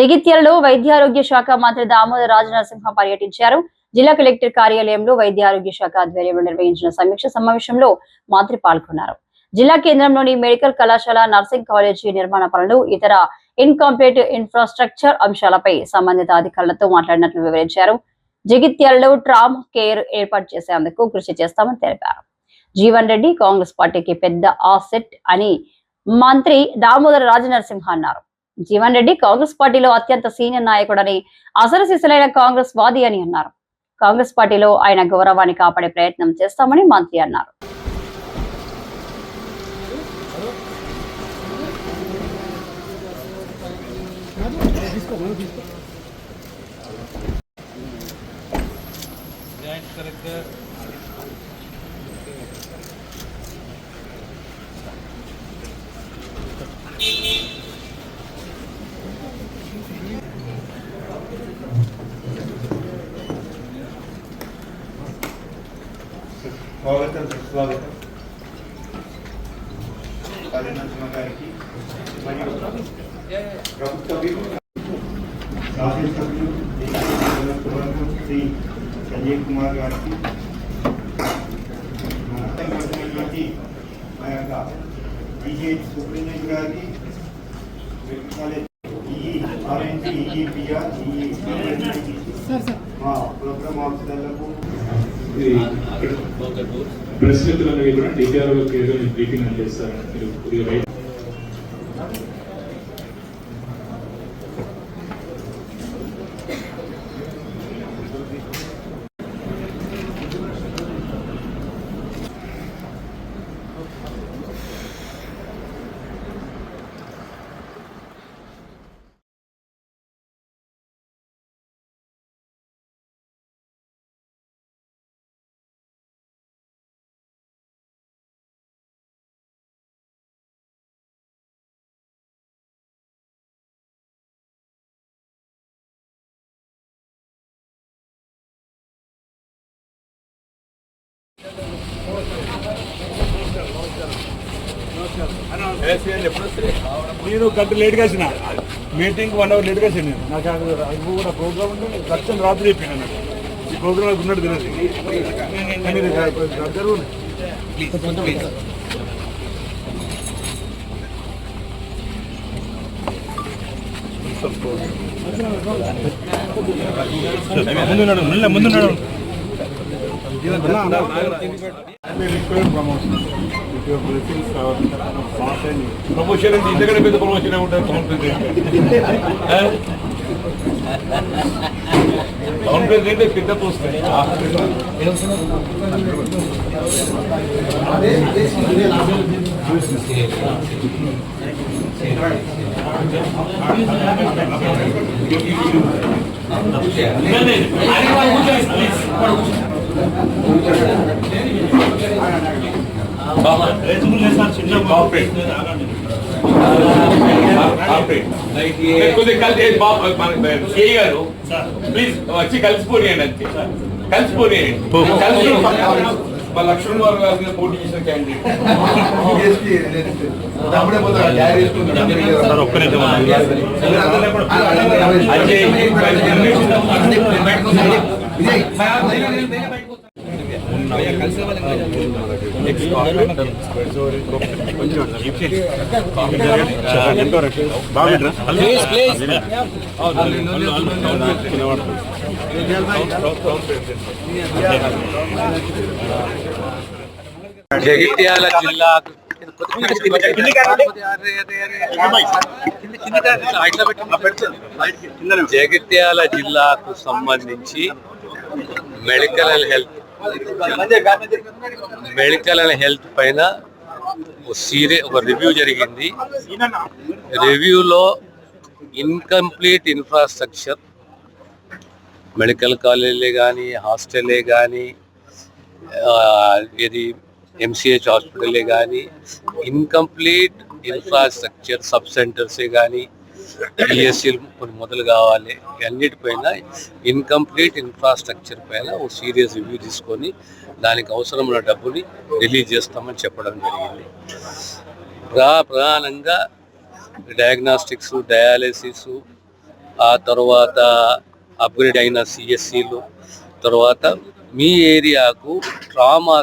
జగిత్యాలలో వైద్యారోగ్య శాఖ మంత్రి దామోదర్ రాజనరసింహ పర్యటించారు. జిల్లా కలెక్టర్ కార్యాలయంలో వైద్యారోగ్య శాఖ ఆధ్వర్యంలో నిర్వహించిన సమీక్ష సమావేశంలో మంత్రి పాల్గొన్నారు. జిల్లా కేంద్రంలోని మెడికల్ కళాశాల నర్సింగ్ కాలేజీ నిర్మాణ పనులు ఇతర ఇన్కంప్లీట్ ఇన్ఫ్రాస్ట్రక్చర్ అంశాలపై సంబంధిత అధికారులతో మాట్లాడినట్లు వివరించారు. జగిత్యాలలో ట్రామ్ కేర్ ఏర్పాటు చేసేందుకు కృషి చేస్తామని తెలిపారు. జీవన్ రెడ్డి కాంగ్రెస్ పార్టీకి పెద్ద ఆసెట్ అని మంత్రి దామోదర రాజనరసింహ అన్నారు. జీవన్ రెడ్డి కాంగ్రెస్ పార్టీలో అత్యంత సీనియర్ నాయకుడని అసలు సిసలైన కాంగ్రెస్ వాది అని అన్నారు. కాంగ్రెస్ పార్టీలో ఆయన గౌరవాన్ని కాపాడే ప్రయత్నం చేస్తామని మంత్రి అన్నారు. జాయింట్ కలెక్టర్ స్వాగతం సుస్వాగతం కళ్యాణ గారికి మరియు ప్రభుత్వ విప్ శాసనసభ్యులు శ్రీ సంజయ్ కుమార్ గారికి మన అత్తయ్యటువంటి మా యొక్క బీజేపీ సూపరింటెండెంట్ గారికి మెడికల్ కాలేజ్ ఈ ఆర్ఎన్జీ ఈఈపిఆర్ ఈ మా ప్రోగ్రామ్ ఆఫీసర్లకు పరిస్థితులు అనేవి కూడా కేర్గా మీరు బ్రీఫింగ్ అందిస్తారు మీరు నేను గంట లేట్గా వచ్చిన మీటింగ్ వన్ అవర్ లేట్గా వచ్చిన నేను నాకు అది కూడా ప్రోగ్రామ్ ఉంటే లక్ష్యం రాత్రి చెప్పాను అన్నట్టు ఈ ప్రోగ్రామ్ ఉన్నట్టు తెలియదు ముందున్నాడు ముందున్నాడు promotion your blessings are fast and promotion is ഇതിന്റെ കടയിൽ പ്രൊമോഷൻ ആവട്ടെ ടൗൺ പ്രസിഡന്റ് പിന്നെ പോസ്റ്റ് नहीं नहीं కలిసి గారు ప్లీజ్ వచ్చి కలిసిపోయాయండి అంతే. కలిసిపోయాయండి కలిసి మా లక్ష్మణ్ వారు గారి పోటీ చేసిన క్యాండిడేట్ జగిత్యాల జిల్లా జగిత్యాల జిల్లాకు సంబంధించి medical health medical and health పైన ఒక ఒక రివ్యూ జరిగింది. రివ్యూలో ఇన్కంప్లీట్ ఇన్ఫ్రాస్ట్రక్చర్ మెడికల్ కాలేజీలే కానీ హాస్టల్లే కానీ ఇది ఎంసీహెచ్ హాస్పిటలే కానీ ఇన్కంప్లీట్ ఇన్ఫ్రాస్ట్రక్చర్ సబ్ సెంటర్సే కానీ పిఎస్సీలు కొన్ని మొదలు కావాలి. అన్నిటిపైన ఇన్కంప్లీట్ ఇన్ఫ్రాస్ట్రక్చర్ పైన ఒక సీరియస్ రివ్యూ తీసుకొని దానికి అవసరమైన డబ్బుని రిలీజ్ చేస్తామని చెప్పడం జరిగింది. ప్రా ప్రధానంగా డయాగ్నాస్టిక్స్ డయాలసిస్ ఆ తర్వాత అప్గ్రేడ్ అయిన సిఎస్సిలు తర్వాత మీ ఏరియాకు ట్రామా